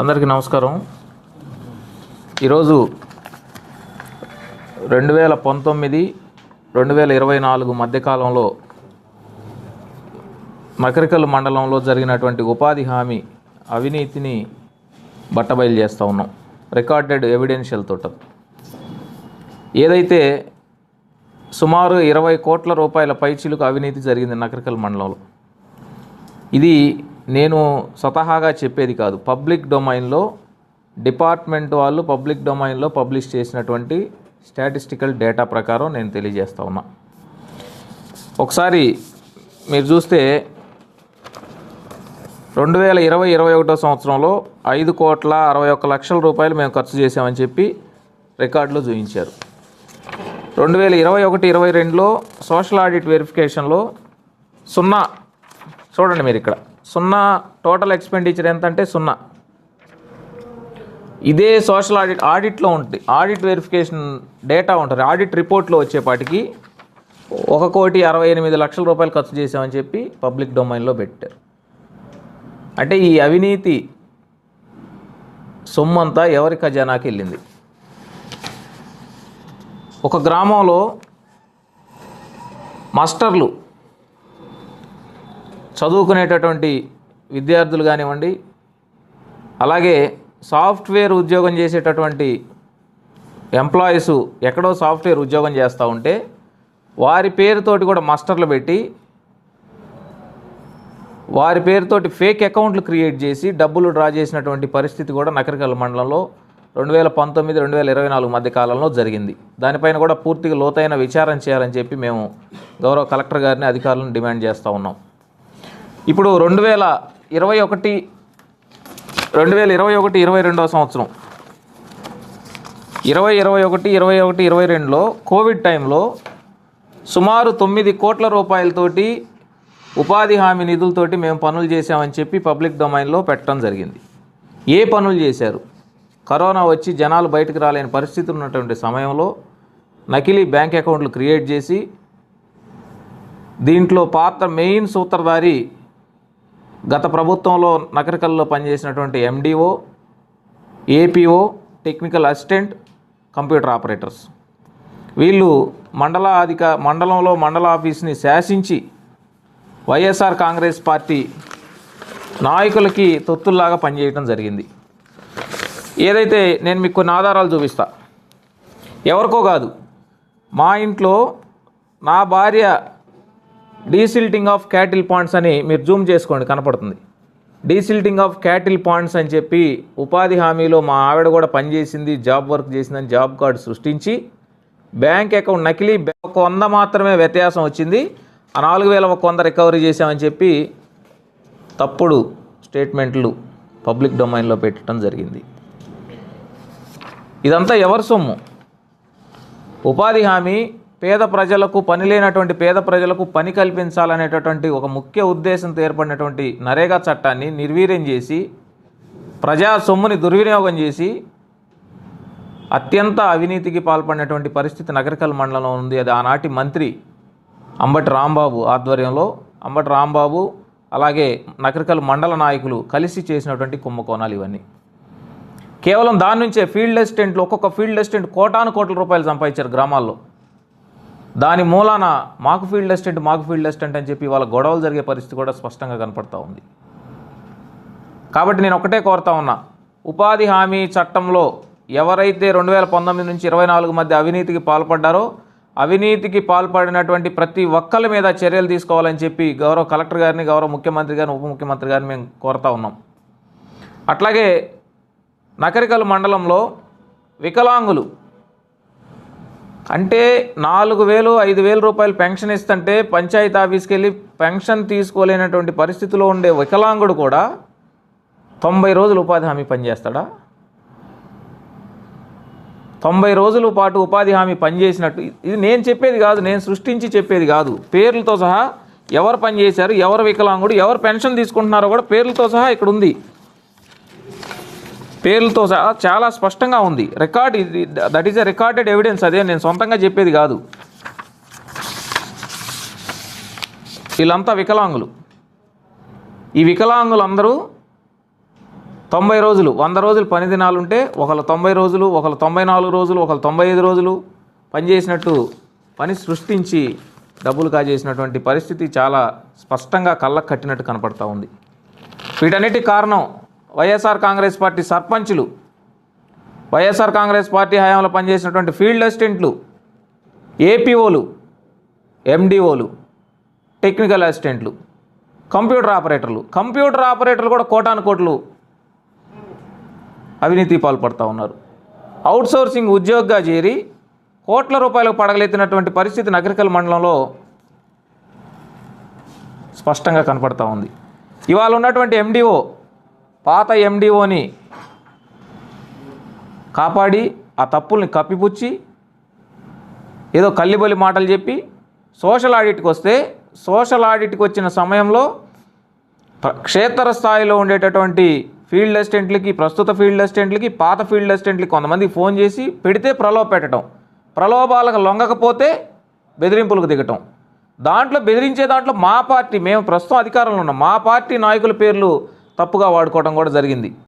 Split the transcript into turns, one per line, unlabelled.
అందరికీ నమస్కారం. ఈరోజు రెండు వేల పంతొమ్మిది రెండు వేల ఇరవై నాలుగు మధ్యకాలంలో మకరికల్ మండలంలో జరిగినటువంటి ఉపాధి హామీ అవినీతిని బట్టబయలు చేస్తూ ఉన్నాం. రికార్డెడ్ ఎవిడెన్షియల్ తోట. ఏదైతే సుమారు ఇరవై కోట్ల రూపాయల పైచీలకు అవినీతి జరిగింది నకరికల్ మండలంలో ఇది నేను స్వతహాగా చెప్పేది కాదు. పబ్లిక్ డొమైన్లో డిపార్ట్మెంట్ వాళ్ళు పబ్లిక్ డొమైన్లో పబ్లిష్ చేసినటువంటి స్టాటిస్టికల్ డేటా ప్రకారం నేను తెలియజేస్తా ఉన్నా. ఒకసారి మీరు చూస్తే రెండు వేల ఇరవై ఇరవై ఒకటో సంవత్సరంలో ఐదు కోట్ల అరవై ఒక్క లక్షల రూపాయలు మేము ఖర్చు చేసామని చెప్పి రికార్డులో చూపించారు. రెండు వేల ఇరవై ఒకటి ఇరవై రెండులో సోషల్ ఆడిట్ వెరిఫికేషన్లో సున్నా. చూడండి మీరు ఇక్కడ. సున్నా టోటల్ ఎక్స్పెండిచర్ ఎంత అంటే సున్నా. ఇదే సోషల్ ఆడిట్ ఆడిట్లో ఉంటుంది ఆడిట్ వెరిఫికేషన్ డేటా ఉంటుంది. ఆడిట్ రిపోర్ట్లో వచ్చేపాటికి ఒక కోటి అరవై ఎనిమిది లక్షల రూపాయలు ఖర్చు చేసామని చెప్పి పబ్లిక్ డొమైన్లో పెట్టారు. అంటే ఈ అవినీతి సొమ్మంతా ఎవరి ఖజానాకి వెళ్ళింది? ఒక గ్రామంలో మాస్టర్లు చదువుకునేటటువంటి విద్యార్థులు కానివ్వండి అలాగే సాఫ్ట్వేర్ ఉద్యోగం చేసేటటువంటి ఎంప్లాయీస్ ఎక్కడో సాఫ్ట్వేర్ ఉద్యోగం చేస్తూ ఉంటే వారి పేరుతోటి కూడా మాస్టర్లు పెట్టి వారి పేరుతోటి ఫేక్ అకౌంట్లు క్రియేట్ చేసి డబ్బులు డ్రా చేసినటువంటి పరిస్థితి కూడా నకరికల్ మండలంలో రెండు వేల పంతొమ్మిది రెండు వేల ఇరవై నాలుగు మధ్య కాలంలో జరిగింది. దానిపైన కూడా పూర్తిగా లోతైన విచారణ చేయాలని చెప్పి మేము గౌరవ కలెక్టర్ గారిని అధికారులను డిమాండ్ చేస్తూ ఉన్నాం. ఇప్పుడు రెండు వేల ఇరవై ఒకటి రెండు వేల ఇరవై ఒకటి ఇరవై రెండవ సంవత్సరం. ఇరవై ఇరవై ఒకటి ఇరవై ఒకటి ఇరవై రెండులో కోవిడ్ టైంలో సుమారు తొమ్మిది కోట్ల రూపాయలతోటి ఉపాధి హామీ నిధులతోటి మేము పనులు చేశామని చెప్పి పబ్లిక్ డొమైన్లో పెట్టడం జరిగింది. ఏ పనులు చేశారు? కరోనా వచ్చి జనాలు బయటకు రాలేని పరిస్థితి ఉన్నటువంటి సమయంలో నకిలీ బ్యాంక్ అకౌంట్లు క్రియేట్ చేసి దీంట్లో పాత్ర మెయిన్ సూత్రధారి గత ప్రభుత్వంలో నకరికల్లో పనిచేసినటువంటి MDO APO technical assistant computer operators వీళ్ళు మండల అధిక మండలంలో మండల ఆఫీస్ని శాసించి వైఎస్ఆర్ కాంగ్రెస్ పార్టీ నాయకులకి తొత్తుల్లాగా పనిచేయడం జరిగింది. ఏదైతే నేను మీకు కొన్ని ఆధారాలు చూపిస్తా. ఎవరికో కాదు. మా ఇంట్లో నా భార్య డీసిల్టింగ్ ఆఫ్ క్యాటిల్ పాయింట్స్ అని మీరు జూమ్ చేసుకోండి కనపడుతుంది. డీసిల్టింగ్ ఆఫ్ క్యాటిల్ పాయింట్స్ అని చెప్పి ఉపాధి హామీలో మా ఆవిడ కూడా పనిచేసింది జాబ్ వర్క్ చేసిందని జాబ్ కార్డు సృష్టించి బ్యాంక్ అకౌంట్ నకిలీ ఒక వంద మాత్రమే వ్యత్యాసం వచ్చింది. ఆ నాలుగు వేల ఒక వంద రికవరీ చేశామని చెప్పి తప్పుడు స్టేట్మెంట్లు పబ్లిక్ డొమైన్లో పెట్టడం జరిగింది. ఇదంతా ఎవరి సొమ్ము? ఉపాధి హామీ పేద ప్రజలకు పని లేనటువంటి పేద ప్రజలకు పని కల్పించాలనేటటువంటి ఒక ముఖ్య ఉద్దేశంతో ఏర్పడినటువంటి నరేగా చట్టాన్ని నిర్వీర్యం చేసి ప్రజా సొమ్ముని దుర్వినియోగం చేసి అత్యంత అవినీతికి పాల్పడినటువంటి పరిస్థితి నగరికల్ మండలంలో ఉంది. అది ఆనాటి మంత్రి అంబటి రాంబాబు ఆధ్వర్యంలో అంబటి రాంబాబు అలాగే నకరికల్ మండల నాయకులు కలిసి చేసినటువంటి కుంభకోణాలు ఇవన్నీ. కేవలం దాని నుంచే ఫీల్డ్ అసిస్టెంట్లు ఒక్కొక్క ఫీల్డ్ అసిస్టెంట్ కోటాను కోట్ల రూపాయలు సంపాదించారు గ్రామాల్లో. దాని మూలాన మాకు ఫీల్డ్ అసిస్టెంట్ మాకు ఫీల్డ్ అసిస్టెంట్ అని చెప్పి వాళ్ళ గొడవలు జరిగే పరిస్థితి కూడా స్పష్టంగా కనపడతా ఉంది. కాబట్టి నేను ఒకటే కోరుతా ఉన్నా ఉపాధి హామీ చట్టంలో ఎవరైతే రెండు వేల పంతొమ్మిది నుంచి ఇరవై నాలుగు మధ్య అవినీతికి పాల్పడ్డారో అవినీతికి పాల్పడినటువంటి ప్రతి ఒక్కరి మీద చర్యలు తీసుకోవాలని చెప్పి గౌరవ కలెక్టర్ గారిని గౌరవ ముఖ్యమంత్రి గారిని ఉప ముఖ్యమంత్రి గారిని మేము కోరుతా ఉన్నాం. అట్లాగే నకరికల్ మండలంలో వికలాంగులు అంటే నాలుగు వేలు ఐదు వేల రూపాయలు పెన్షన్ ఇస్తుంటే పంచాయతీ ఆఫీస్కి వెళ్ళి పెన్షన్ తీసుకోలేనటువంటి పరిస్థితిలో ఉండే వికలాంగుడు కూడా తొంభై రోజులు ఉపాధి హామీ పనిచేస్తాడా? తొంభై రోజుల పాటు ఉపాధి హామీ పనిచేసినట్టు ఇది నేను చెప్పేది కాదు నేను సృష్టించి చెప్పేది కాదు. పేర్లతో సహా ఎవరు పనిచేశారు ఎవరు వికలాంగుడు ఎవరు పెన్షన్ తీసుకుంటున్నారో కూడా పేర్లతో సహా ఇక్కడ ఉంది పేర్లతో సహా చాలా స్పష్టంగా ఉంది. రికార్డ్ ఇది that is a recorded evidence అదే నేను సొంతంగా చెప్పేది కాదు. వీళ్ళంతా వికలాంగులు. ఈ వికలాంగులందరూ తొంభై రోజులు వంద రోజులు పని దినాలు ఉంటే ఒకళ్ళు తొంభై రోజులు ఒకళ్ళు తొంభై నాలుగు రోజులు ఒకళ్ళు తొంభై ఐదు రోజులు పనిచేసినట్టు పని సృష్టించి డబ్బులు కాజేసినటువంటి పరిస్థితి చాలా స్పష్టంగా కళ్ళకు కట్టినట్టు కనపడతా ఉంది. వీటన్నిటి కారణం వైఎస్ఆర్ కాంగ్రెస్ పార్టీ సర్పంచులు వైఎస్ఆర్ కాంగ్రెస్ పార్టీ హయాంలో పనిచేసినటువంటి ఫీల్డ్ అసిస్టెంట్లు ఏపీఓలు ఎండిఓలు టెక్నికల్ అసిస్టెంట్లు కంప్యూటర్ ఆపరేటర్లు. కంప్యూటర్ ఆపరేటర్లు కూడా కోటాను కోట్లు అవినీతి పాల్పడుతూ ఉన్నారు. అవుట్సోర్సింగ్ ఉద్యోగిగా చేరి కోట్ల రూపాయలకు పడగలెత్తినటువంటి పరిస్థితి నగరికల్ మండలంలో స్పష్టంగా కనపడతా ఉంది. ఇవాళ ఉన్నటువంటి ఎండిఓ పాత ఎండిఓని కాపాడి ఆ తప్పుల్ని కప్పిపుచ్చి ఏదో కల్లిబొలి మాటలు చెప్పి సోషల్ ఆడిట్కి వస్తే సోషల్ ఆడిట్కి వచ్చిన సమయంలో ప్ర- క్షేత్ర స్థాయిలో ఉండేటటువంటి ఫీల్డ్ అసిస్టెంట్లకి ప్రస్తుత ఫీల్డ్ అసిస్టెంట్లకి పాత ఫీల్డ్ అసిస్టెంట్లకి కొంతమంది ఫోన్ చేసి పెడితే ప్రలోభ పెట్టడం ప్రలోభాలకు లొంగకపోతే బెదిరింపులకు దిగటం. దాంట్లో బెదిరించే దాంట్లో మా పార్టీ మేము ప్రస్తుతం అధికారంలో ఉన్నాం. మా పార్టీ నాయకుల పేర్లు తప్పుగా వాడుకోవడం కూడా జరిగింది.